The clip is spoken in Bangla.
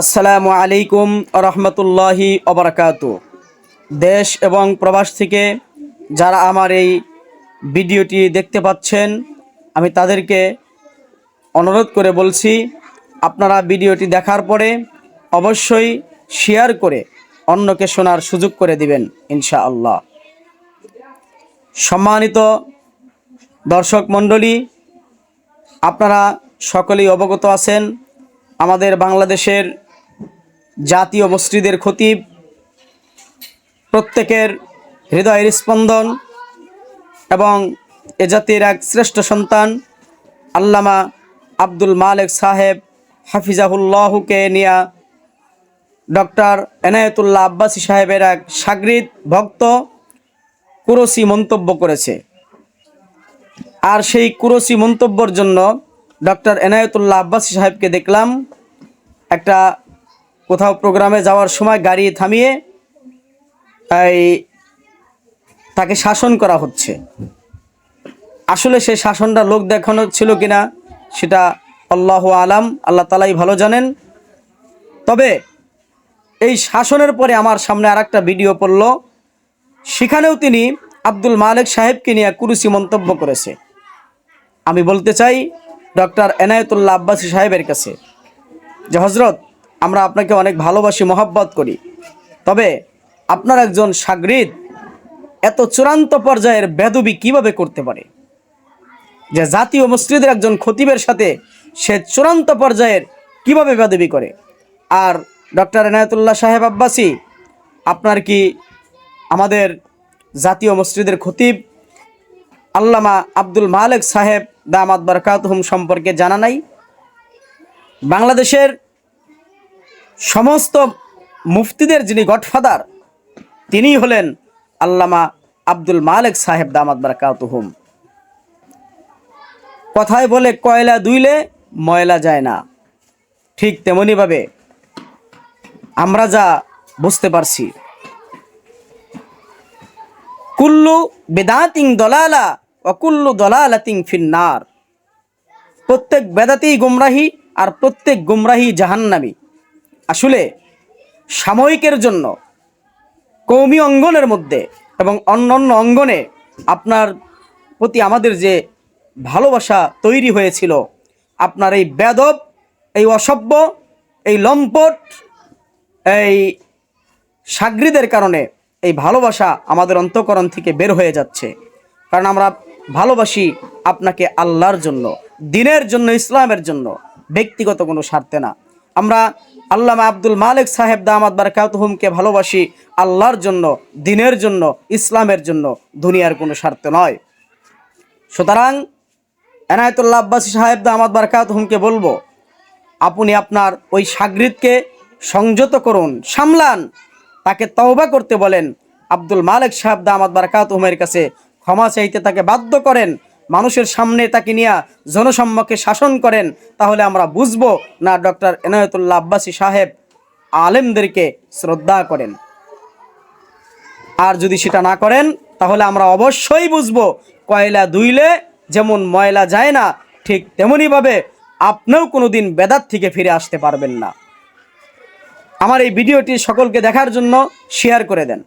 আসসালামু আলাইকুম রহমতুল্লাহি অবরাকাত দেশ এবং প্রবাস থেকে যারা আমার এই ভিডিওটি দেখতে পাচ্ছেন, আমি তাদেরকে অনুরোধ করে বলছি, আপনারা ভিডিওটি দেখার পরে অবশ্যই শেয়ার করে অন্যকে শোনার সুযোগ করে দিবেন, ইনশাআল্লাহ। সম্মানিত দর্শক মণ্ডলী, আপনারা সকলেই অবগত আছেন, আমাদের বাংলাদেশের জাতীয় মসজিদের খতিব, প্রত্যেকের হৃদয়ের স্পন্দন এবং এ জাতির এক শ্রেষ্ঠ সন্তান, আল্লামা আব্দুল মালেক সাহেব হাফিজাহুল্লাহকে নিয়া ডক্টর এনায়েতুল্লাহ আব্বাসী সাহেবের এক সাগরিদ ভক্ত কুরসি মন্তব্য করেছে। আর সেই কুরসি মন্তব্যর জন্য ডক্টর এনায়েতুল্লাহ আব্বাসী সাহেবকে দেখলাম, একটা কোথাও প্রোগ্রামে যাওয়ার সময় গাড়ি থামিয়ে এই তাকে শাসন করা হচ্ছে। আসলে সেই শাসনটা লোক দেখানো ছিল কিনা সেটা আল্লাহ আলাম, আল্লাহ তালাই ভালো জানেন। তবে এই শাসনের পরে আমার সামনে আর একটা ভিডিও পড়ল। সেখানেও তিনি আব্দুল মালিক সাহেবকে নিয়ে কুরুসি মন্তব্য করেছে। আমি বলতে চাই, ডক্টর এনায়েতুল্লাহ আব্বাসী সাহেবের কাছে যে হজরত আমরা আপনাকে অনেক ভালোবাসি, মহাব্বত করি। তবে আপনার একজন সাগরিদ এত চূড়ান্ত পর্যায়ের বেদবি কীভাবে করতে পারে? যে জাতীয় মসজিদের একজন খতিবের সাথে সে চূড়ান্ত পর্যায়ের কীভাবে বেদবি করে? আর ডক্টর এনায়তুল্লাহ সাহেব আব্বাসী, আপনার কি আমাদের জাতীয় মসজিদের খতিব আল্লামা আব্দুল মালেক সাহেব দামাত বরকাতহুম সম্পর্কে জানা নাই? বাংলাদেশের সমস্ত মুফতিদের যিনি গডফাদার তিনি হলেন আল্লামা আব্দুল মালেক সাহেব দামাত বরকাতহুম। কথায় বলে কয়লা দুইলে ময়লা যায় না। ঠিক তেমনিভাবে আমরা যা বুঝতে পারছি, কুল্লু বেদাতিং দলালা অকুল্লু কুল্লু দলালাতিং ফিন্নার। প্রত্যেক বেদাতেই গুমরাহি আর প্রত্যেক গুমরাহি জাহান্নামি। আসলে সাময়িকের জন্য কৌমি অঙ্গনের মধ্যে এবং অন্য অন্য অঙ্গনে আপনার প্রতি আমাদের যে ভালোবাসা তৈরি হয়েছিল, আপনার এই বেদব, এই অসভ্য, এই লম্পট, এই সাগরিদের কারণে এই ভালোবাসা আমাদের অন্তকরণ থেকে বের হয়ে যাচ্ছে। কারণ আমরা ভালোবাসি আপনাকে আল্লাহর জন্য, দিনের জন্য, ইসলামের জন্য, ব্যক্তিগত কোনো স্বার্থে না। আমরা আল্লামা আব্দুল মালিক সাহেব দামাদ বারকাতহুমকে ভালোবাসি আল্লাহর জন্য, দিনের জন্য, ইসলামের জন্য, দুনিয়ার কোনো স্বার্থ নয়। সুতরাং এনায়তুল্লাহ আব্বাসী সাহেব দামাদ বারকাতহুমকে বলব, আপনি আপনার ওই সাগরিদকে সংযত করুন, সামলান। তাকে তওবা করতে বলেন। আব্দুল মালিক সাহেব দামাদ বারকাত উমের কাছে ক্ষমা চাইতে তাকে বাধ্য করেন। মানুষের সামনে তাকে নিয়ে জনসম্মুখে শাসন করেন, তাহলে আমরা বুঝব না ডক্টর এনায়তুল্লাহ আব্বাসী সাহেব আলেমদেরকে শ্রদ্ধা করেন। আর যদি সেটা না করেন, তাহলে আমরা অবশ্যই বুঝব কয়লা দুইলে যেমন ময়লা যায় না, ঠিক তেমনইভাবে আপনিও কোনোদিন বেদাত থেকে ফিরে আসতে পারবেন না। আমার এই ভিডিওটি সকলকে দেখার জন্য শেয়ার করে দেন।